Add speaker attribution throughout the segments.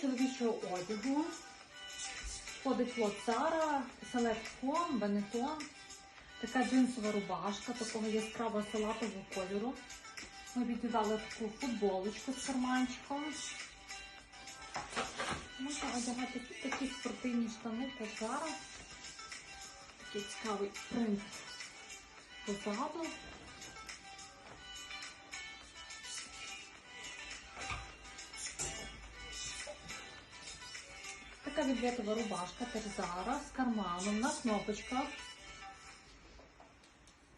Speaker 1: чоловічого одягу. Входить лот Zara, Select Home, Така джинсова рубашка такого яскраво салатового кольору. Ми віддали таку футболочку з карманчиком. Можна одягати тут такі спортивні штани та Zara. Такий цікавий принт позаду. Така відветова рубашка Терзара з карманом на кнопочках.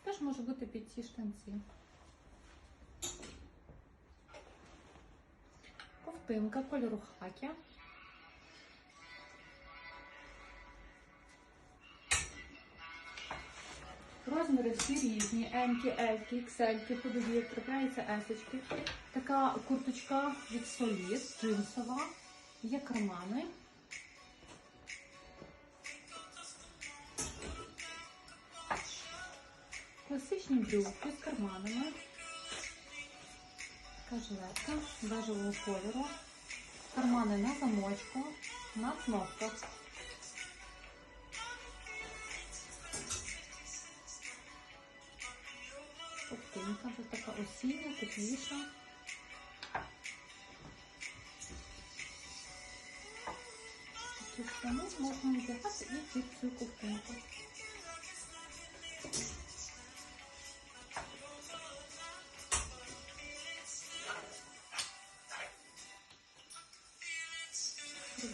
Speaker 1: Теж може бути під ці штанці. Ковтинка кольору хакі. Розміри всі різні, М, L, XL, ходові, як трапляються есочки. Така курточка від Solid, джинсова, є кармани. Класичні брюки з карманами. Така жилетка бежевого кольору. Кармани на замочку, на кнопках. Ковтинка, тут така осіння, тепліша. Штани можна одягати і під цю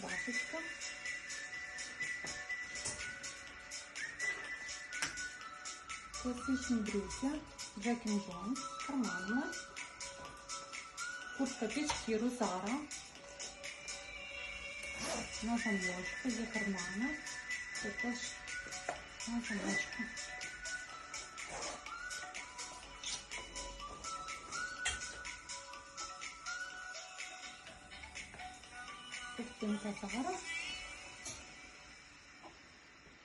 Speaker 1: Рубашечка. Класичні брюки, and Jones, карманна. Куртка під шкіру Зара. На замочку, є кармани. Це теж на замочку. Ковтинка зараз.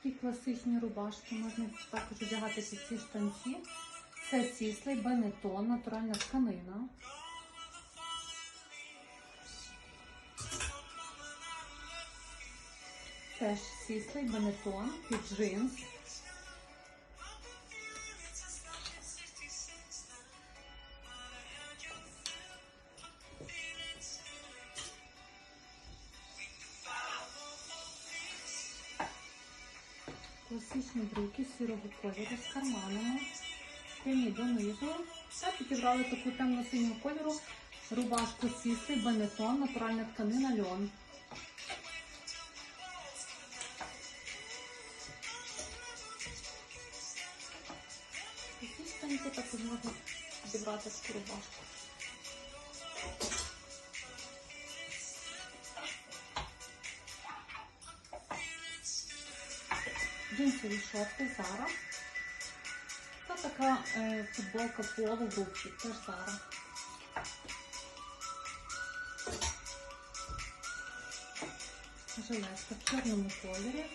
Speaker 1: Такі класичні рубашки можна також одягати під ці штанці. Це сіслий, бенетон, натуральна тканина. Теж сіслий, бенетон, під джинс. Класичні брюки сірого кольору з карманами. Прямі донизу. Та підібрали таку темно-синього кольору рубашку сісли, бенетон, натуральна тканина льон. Такі штанці також можна підібрати таку рубашку. Джинсові шорти Zara. Та така е, футболка поло грубчик, теж Zara. Жилетка в чорному кольорі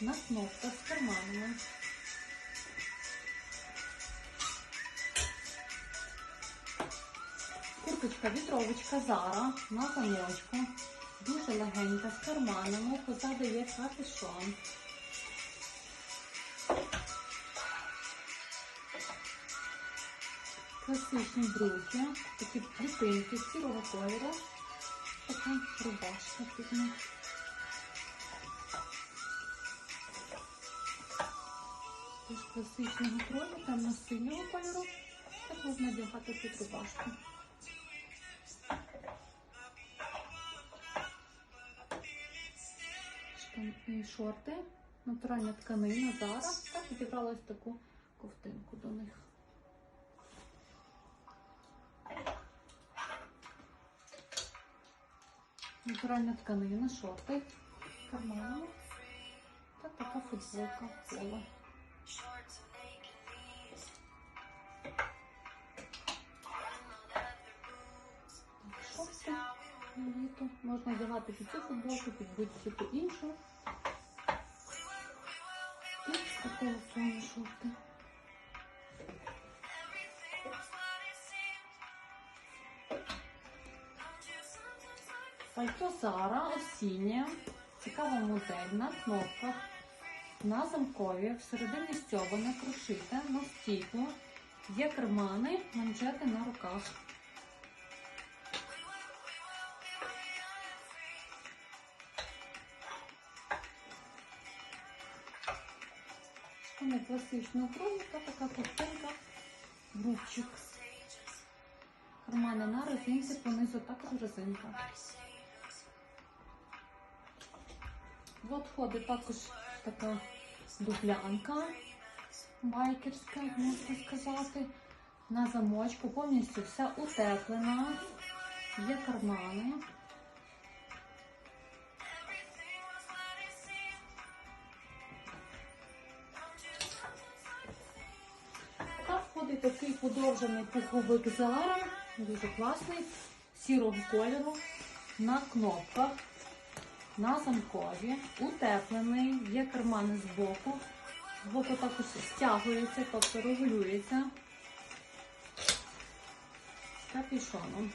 Speaker 1: на кнопках з карманами. Курточка вітровочка Zara на замочку. Дуже легенька з карманами, позаду є капюшон. Класичні брюки, такі плітинки сірого кольору. Така рубашка під них. Теж класичного крою, темно-синього кольору. Так можна одягати під рубашку. Штани, шорти, натуральна тканина, зараз. Так підібрала таку ковтинку до них. Натуральна тканина, шорти, кармани та така футболка поло. Шорти на літо. Можна одягати під цю футболку, під будь-яку іншу. І такого плану шорти. Пальто Зара осіннє, цікава модель на кнопках, на замкові, всередині стьобане, прошите, на стійку, є кармани, манжети на руках. Штани класичного кролика, така картинка, рубчик. Кармани на резинці, понизу також резинка. От входить також така дублянка байкерська, можна сказати. На замочку повністю вся утеплена. Є кармани. Та входить такий подовжений пуховик Zara, дуже класний, сірого кольору, на кнопках, на замкові, утеплений, є кармани збоку, збоку також стягується, тобто регулюється з капюшоном.